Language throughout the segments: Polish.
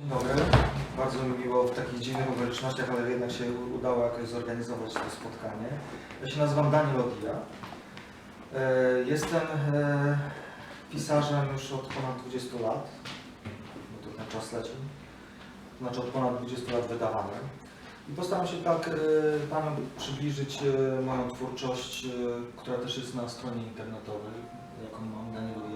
Dzień dobry. Bardzo mi miło w takich dziwnych okolicznościach, ale jednak się udało jakoś zorganizować to spotkanie. Ja się nazywam Daniel Odija. E, Jestem e, pisarzem już od ponad 20 lat, bo to ten czas leci. Znaczy od ponad 20 lat wydawany. I postaram się tak e, Paniom przybliżyć moją twórczość, która też jest na stronie internetowej, jaką mam danielodija.pl.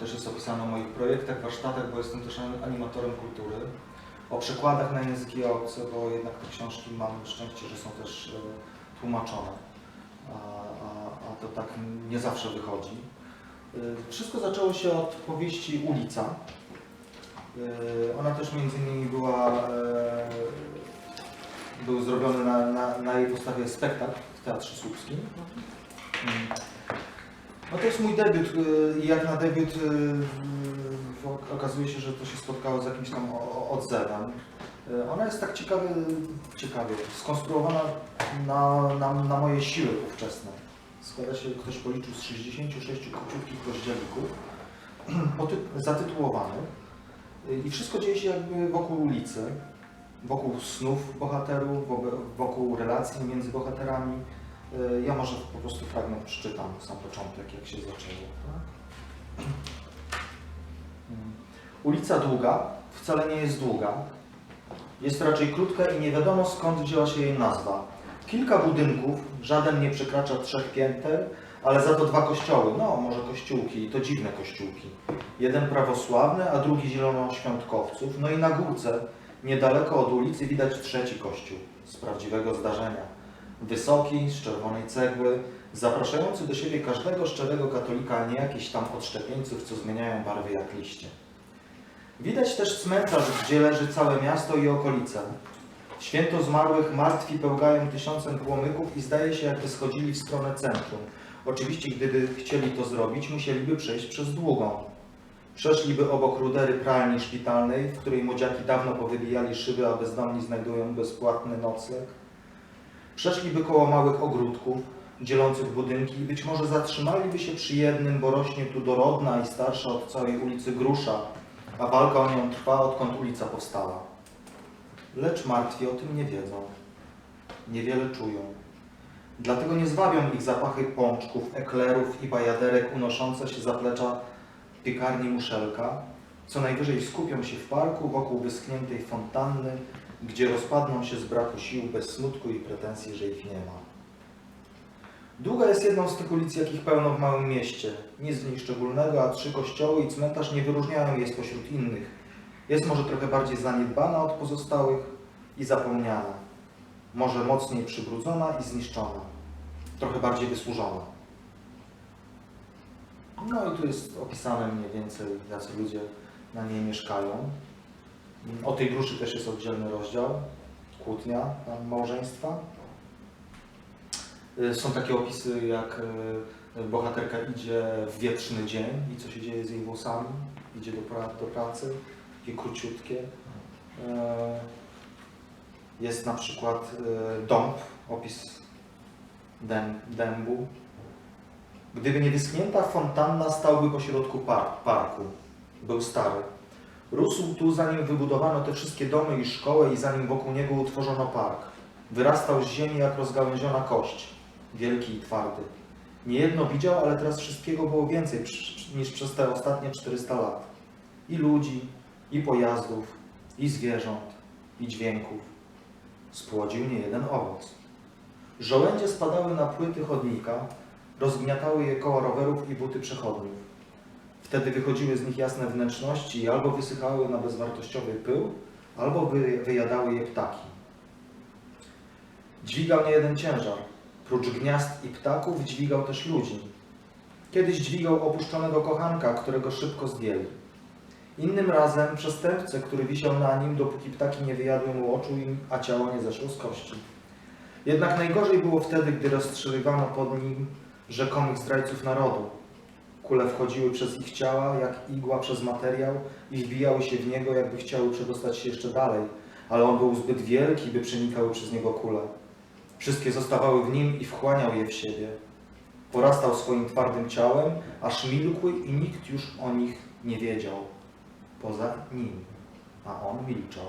Też jest opisane o moich projektach, warsztatach, bo jestem też animatorem kultury. O przekładach na języki obce, bo jednak te książki mam szczęście, że są też e, tłumaczone. A, a, a to tak nie zawsze wychodzi. E, Wszystko zaczęło się od powieści Ulica. E, Ona też między innymi była, był zrobiony na, na, na jej podstawie spektakl w Teatrze Słupskim. No to jest mój debiut y, i jak na debiut y, okazuje się, że to się spotkało z jakimś tam odzewem. Y, Ona jest tak ciekawie, ciekawie skonstruowana na, na, na moje siły ówczesne. Składa się, ktoś policzył z 66 króciutkich rozdzielników poty- zatytułowanych i wszystko dzieje się jakby wokół ulicy, wokół snów bohaterów, wokół relacji między bohaterami. Y, Ja może po prostu fragment przeczytam, sam początek, jak się zaczęło. Tak? Mm. Ulica długa wcale nie jest długa. Jest raczej krótka i nie wiadomo skąd wzięła się jej nazwa. Kilka budynków, żaden nie przekracza trzech pięter, ale za to dwa kościoły, no może kościółki, i to dziwne kościółki. Jeden prawosławny, a drugi zielonoświątkowców. No i na górce, niedaleko od ulicy, widać trzeci kościół z prawdziwego zdarzenia wysoki, z czerwonej cegły, zapraszający do siebie każdego szczerego katolika, a nie jakichś tam odszczepieńców, co zmieniają barwy jak liście. Widać też cmentarz, gdzie leży całe miasto i okolice. Święto zmarłych martwi pełgają tysiącem płomyków i zdaje się, jakby schodzili w stronę centrum. Oczywiście, gdyby chcieli to zrobić, musieliby przejść przez długą. Przeszliby obok rudery pralni szpitalnej, w której młodziaki dawno powybijali szyby, a bezdomni znajdują bezpłatny nocleg. Przeszliby koło małych ogródków dzielących budynki i być może zatrzymaliby się przy jednym, bo rośnie tu dorodna i starsza od całej ulicy grusza, a walka o nią trwa, odkąd ulica powstała. Lecz martwi o tym nie wiedzą. Niewiele czują. Dlatego nie zwabią ich zapachy pączków, eklerów i bajaderek unoszące się zaplecza piekarni muszelka, co najwyżej skupią się w parku wokół wyschniętej fontanny, gdzie rozpadną się z braku sił bez smutku i pretensji, że ich nie ma. Długa jest jedną z tych ulic, jakich pełno w małym mieście. Nic w niej szczególnego, a trzy kościoły i cmentarz nie wyróżniają jej spośród innych. Jest może trochę bardziej zaniedbana od pozostałych i zapomniana. Może mocniej przybrudzona i zniszczona. Trochę bardziej wysłużona. No i tu jest opisane mniej więcej, jacy ludzie na niej mieszkają. O tej gruszy też jest oddzielny rozdział, kłótnia tam małżeństwa. Y, Są takie opisy, jak y, bohaterka idzie w wietrzny dzień i co się dzieje z jej włosami, idzie do, pra do pracy, takie króciutkie. Jest na przykład dąb, opis dęb, dębu. Gdyby nie wyschnięta fontanna, stałby pośrodku par parku. Był stary. Rósł tu, zanim wybudowano te wszystkie domy i szkołę i zanim wokół niego utworzono park. Wyrastał z ziemi jak rozgałęziona kość, wielki i twardy. Niejedno widział, ale teraz wszystkiego było więcej niż przez te ostatnie 400 lat. I ludzi, i pojazdów, i zwierząt, i dźwięków. Spłodził niejeden owoc. Żołędzie spadały na płyty chodnika, rozgniatały je koła rowerów i buty przechodniów. Wtedy wychodziły z nich jasne wnętrzności i albo wysychały na bezwartościowy pył, albo wy, wyjadały je ptaki. Dźwigał nie jeden ciężar. Prócz gniazd i ptaków dźwigał też ludzi. Kiedyś dźwigał opuszczonego kochanka, którego szybko zdjęli. Innym razem przestępcę, który wisiał na nim, dopóki ptaki nie wyjadły mu oczu, a ciało nie zeszło z kości. Jednak najgorzej było wtedy, gdy rozstrzeliwano pod nim rzekomych zdrajców narodu. Kule wchodziły przez ich ciała, jak igła przez materiał i wbijały się w niego, jakby chciały przedostać się jeszcze dalej, ale on był zbyt wielki, by przenikały przez niego kule. Wszystkie zostawały w nim i wchłaniał je w siebie. Porastał swoim twardym ciałem, aż milkły i nikt już o nich nie wiedział, poza nim. a on milczał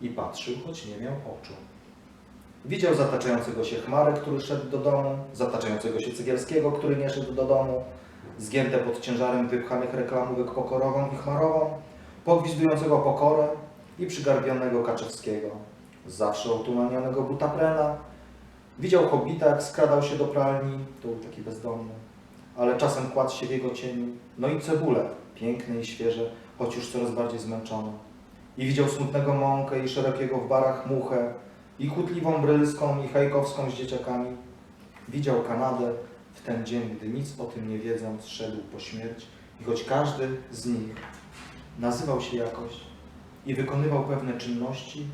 i patrzył, choć nie miał oczu. Widział zataczającego się chmarę, który szedł do domu, zataczającego się Cygielskiego, który nie szedł do domu, zgięte pod ciężarem wypchanych reklamówek pokorową i chmarową, pogwizdującego pokorę i przygarbionego Kaczewskiego, zawsze otumanionego butaprena. Widział hobita, jak skradał się do pralni, to był taki bezdomny, ale czasem kładł się w jego cieniu. No i cebulę, piękne i świeże, choć już coraz bardziej zmęczone. I widział smutnego mąkę i szerokiego w barach muchę, i chutliwą brylską i hajkowską z dzieciakami. Widział Kanadę w ten dzień, gdy nic o tym nie wiedząc, szedł po śmierć i choć każdy z nich nazywał się jakoś i wykonywał pewne czynności,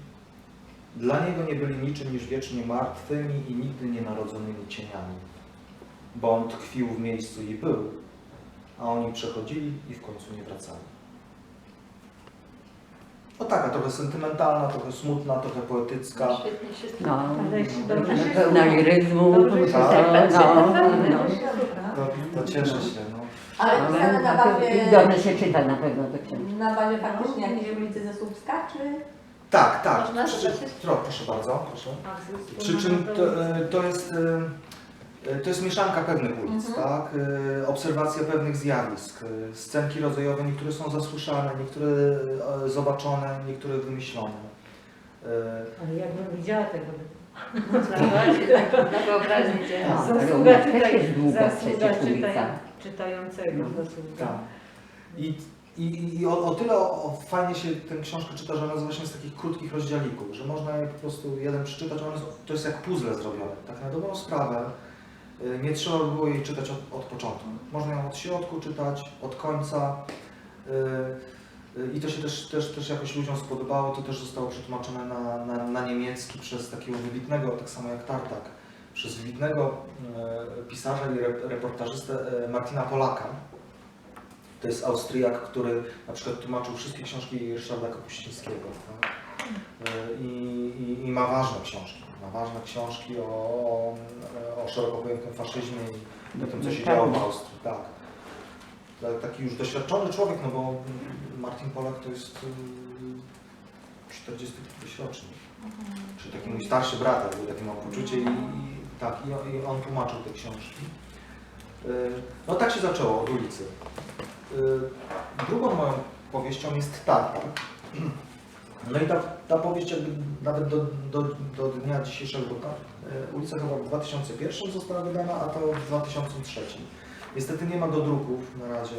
dla niego nie byli niczym niż wiecznie martwymi i nigdy nienarodzonymi cieniami, bo on tkwił w miejscu i był, a oni przechodzili i w końcu nie wracali. No taka, trochę sentymentalna, trochę smutna, trochę poetycka. Świetnie się No, Ale się dobrze się pełna. Dobrze się Tak. No, no, no. To, to cieszę się, no. Ale pisane na bazie, Dobrze się czyta na pewno to książki. na bazie faktycznie jakiejś ulicy ze Słupska, czy? Tak, tak. Można Przy, zobaczyć? tro, proszę bardzo, proszę. A, Przy czym to, e, to jest e, to jest mieszanka pewnych ulic, Mhm. tak? E, Obserwacja pewnych zjawisk, e, scenki rodzajowe, niektóre są zasłyszane, niektóre e, zobaczone, niektóre wymyślone. E, Ale jakbym widziała tego. Na wyobraźnię cię. Tak. u Zasługa czytaj, zasługa czytaj, czytającego zasługa. Tak. I, i, i o, o tyle o, o, fajnie się tę książkę czyta, że ona jest właśnie z takich krótkich rozdziałików, że można je po prostu jeden przeczytać, jest, to jest jak puzzle zrobione. Tak na dobrą sprawę nie trzeba by było jej czytać od, od początku. Można ją od środku czytać, od końca. y, y, I to się też, też, też jakoś ludziom spodobało, to też zostało przetłumaczone na, na, na niemiecki przez takiego wybitnego, tak samo jak Tartak, przez wybitnego pisarza i re, reportażystę Martina Polaka. To jest Austriak, który na przykład tłumaczył wszystkie książki Ryszarda Kapuścińskiego. Tak? E, I, i, I ma ważne książki. Ma ważne książki o, o, o szeroko pojętym faszyzmie i o tym, co się działo w Austrii. Tak. Ta- Taki już doświadczony człowiek, no bo Martin Polak to jest y, 40 któryś rocznik. Czy taki mój starszy brat, jakby takie mam poczucie i, tak, i, on- i on tłumaczył te książki. Y, No tak się zaczęło od ulicy. Y, Drugą moją powieścią jest Tartar. No i ta, ta powieść jakby nawet do, do, do dnia dzisiejszego, bo ta y, ulica chyba w 2001 została wydana, a to w 2003. Niestety nie ma do druków na razie.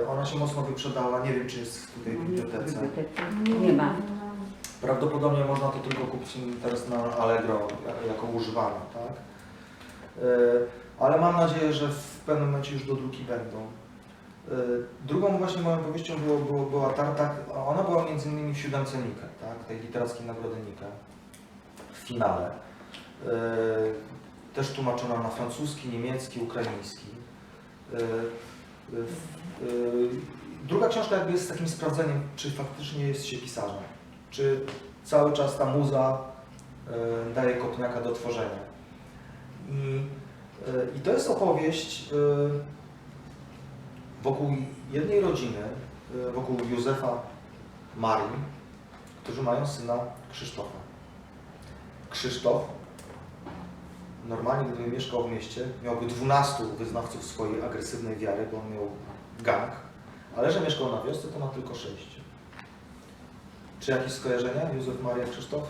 Y, Ona się mocno wyprzedała, nie wiem czy jest tutaj w bibliotece. Nie ma. Prawdopodobnie można to tylko kupić teraz na Allegro ja- jako używane, tak? E, Ale mam nadzieję, że w pewnym momencie już do druki będą. E, Drugą właśnie moją powieścią było, było, była Tartak, ona była między innymi w siódemce Nike, tak? tej literackiej nagrody Nike, w finale. E, Też tłumaczona na francuski, niemiecki, ukraiński. E, Druga książka jakby jest takim sprawdzeniem, czy faktycznie jest się pisarzem czy cały czas ta muza daje kopniaka do tworzenia. I, i to jest opowieść wokół jednej rodziny, e, wokół Józefa, Marii, którzy mają syna Krzysztofa. Krzysztof normalnie, gdyby mieszkał w mieście, miałby 12 wyznawców swojej agresywnej wiary, bo on miał gang, ale że mieszkał na wiosce, to ma tylko 6. Czy jakieś skojarzenia? Józef, Maria, Krzysztof?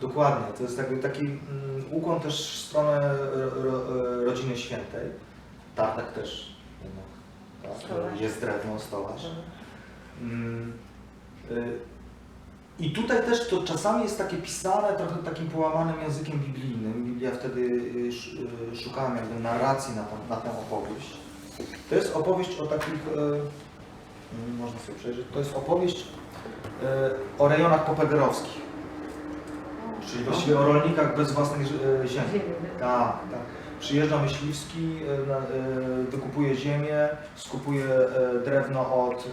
Dokładnie. To jest jakby taki mm, ukłon też w stronę ro, ro, rodziny świętej. Tartak też jednak. Tak? Stolarz. Jest drewno, stolarz. Mm, y, I tutaj też to czasami jest takie pisane trochę takim połamanym językiem biblijnym. Biblia wtedy y, y, szukałem jakby narracji na, tą, na tę opowieść. To jest opowieść o takich, mm, można sobie przejrzeć, to jest opowieść o rejonach popegerowskich. Czyli właściwie o rolnikach bez własnej y, ziemi. Ziemi. Tak, tak. Przyjeżdża myśliwski, e, na- e, wykupuje ziemię, skupuje e, drewno od,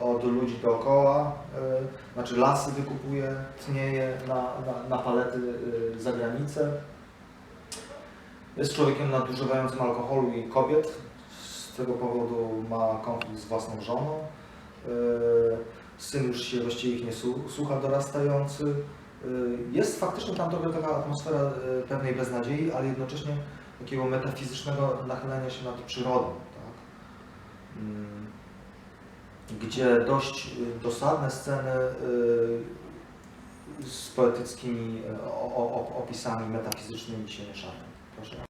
e, od ludzi dookoła, e, znaczy lasy wykupuje, tnieje na, na, na palety e, za granicę. Jest człowiekiem nadużywającym alkoholu i kobiet. Z tego powodu ma konflikt z własną żoną. Syn już się właściwie ich nie su- słucha, dorastający. Y, Jest faktycznie tam trochę taka atmosfera y, pewnej beznadziei, ale jednocześnie takiego metafizycznego nachylania się nad przyrodą. Tak? Mm, Gdzie dość y, dosadne sceny z poetyckimi opisami metafizycznymi się mieszają. Proszę.